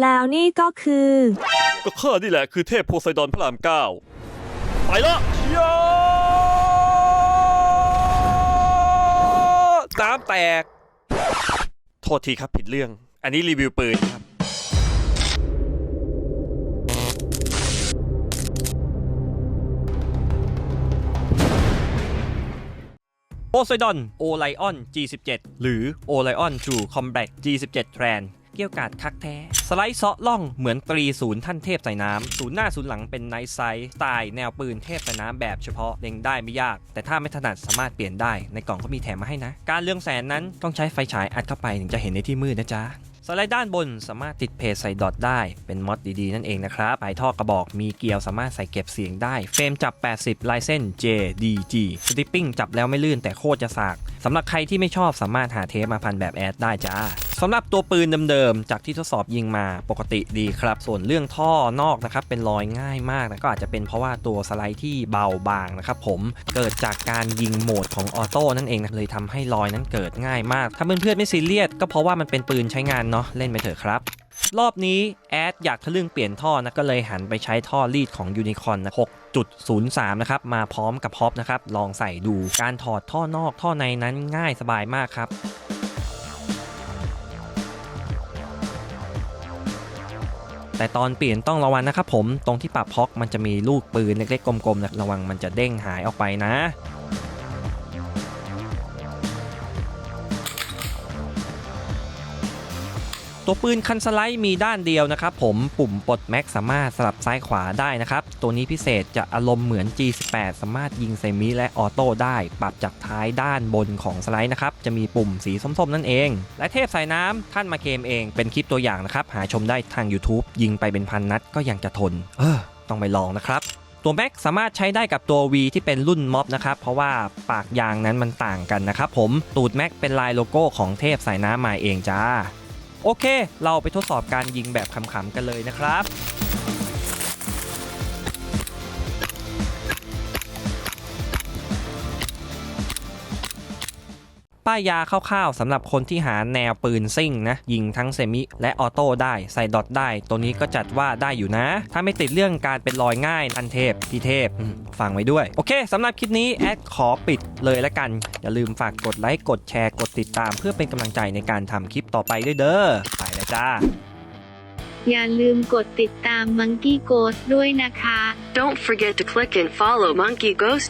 แล้วนี่ก็คือ ก็ข้านี่แหละคือเทพโพไซดอนพระรามเก้าไปละยาน้ำแตก โทษทีครับผิดเรื่อง อันนี้รีวิวปืนครับ โพไซดอนโอไลออน G17 หรือโอไลออนจูคอมแบท G17 แทรน เกี่ยวกาดคักแท้ สไลด์เซาะล่องเหมือนตรีศูนย์ท่านเทพใส่น้ำศูนย์หน้าศูนย์หลังเป็นไนท์ไซส์สไตล์แนวปืนเทพใส่น้ำแบบเฉพาะเล็งได้ไม่ยาก แต่ถ้าไม่ถนัดสามารถเปลี่ยนได้ในกล่องก็มีแถมมาให้นะ การเรืองแสงนั้นต้องใช้ไฟฉายอัดเข้าไปถึงจะเห็นในที่มืดนะจ๊ะสไลด์ด้านบนสามารถติดเพจใส่ดอทได้เป็นมอดดีๆ นั่นเองนะครับปลายท่อกระบอกมีเกลียวสามารถใส่เก็บเสียงได้ เฟรมจับ 80 ลายเส้น JDG สติปปิ้งจับแล้วไม่ลื่นแต่โคตรจะสากสำหรับใครที่ไม่ชอบสามารถหาเทปมาพันแบบแอดได้จ้า สำหรับตัวปืนเดิมๆจากที่ทดสอบยิงมาปกติดีครับ ส่วนเรื่องท่อนอกนะครับเป็นรอยง่ายมากนะก็อาจจะเป็นเพราะว่าตัวสไลด์ที่เบาบางนะครับผมเกิดจากการยิงโหมดของออโต้นั่นเองนะเลยทำให้รอยนั้นเกิดง่ายมาก ถ้าเพื่อนๆไม่ซีเรียสก็เพราะว่ามันเป็นปืนใช้งานเนาะเล่นไปเถอะครับรอบนี้แอดอยากทะลึ่งเปลี่ยนท่อนะก็เลยหันไปใช้ท่อรีดของยูนิคอนนะ6.03 นะครับ มาพร้อมกับฮอปนะครับ ลองใส่ดูการถอดท่อนอกท่อในนั้นง่ายสบายมากครับ แต่ตอนเปลี่ยนต้องระวังนะครับผม ตรงที่ปรับฮอกมันจะมีลูกปืนเล็กๆกลมๆนะระวังมันจะเด้งหายออกไปนะ ตัวปืนคันสไลด์มีด้านเดียวนะครับผมปุ่มปลดแม็กสามารถสลับซ้ายขวาได้นะครับตัวนี้พิเศษจะอารมณ์เหมือน G18 สามารถยิงเซมิและออโต้ได้ ปรับจากท้ายด้านบนของสไลด์นะครับจะมีปุ่มสีส้มๆนั่นเอง และเทพสายน้ำท่านมาเคมเองเป็นคลิปตัวอย่างนะครับหาชมได้ทาง YouTube ยิงไปเป็นพันนัดก็ยังจะทน เออ ต้องไปลองนะครับตัวแม็กสามารถใช้ได้กับตัว V ที่เป็นรุ่นม็อบนะครับ เพราะว่าปากยางนั้นมันต่างกันนะครับผมตูดแม็กเป็นลายโลโก้ของเทพสายน้ำมาเองจ้า โอเค เราไปทดสอบการยิงแบบขำๆกันเลยนะครับ ป้ายยาคร่าวๆสำหรับคนที่หาแนวปืนซิ่งนะ ยิงทั้งเซมิและออโต้ได้ใส่ดอทได้ ตัวนี้ก็จัดว่าได้อยู่นะ ถ้าไม่ติดเรื่องการเป็นรอยง่ายทันเทพพี่เทพอืมฟังไว้ด้วย โอเคสำหรับคลิปนี้แอดขอปิดเลยละกัน อย่าลืมฝากกดไลค์ กดแชร์ กดติดตาม เพื่อเป็นกำลังใจในการทำคลิปต่อไปด้วยเด้อไปแล้วจ้าอย่าลืมกดติดตาม Monkey Ghost ด้วยนะคะ Don't forget to click and follow Monkey Ghost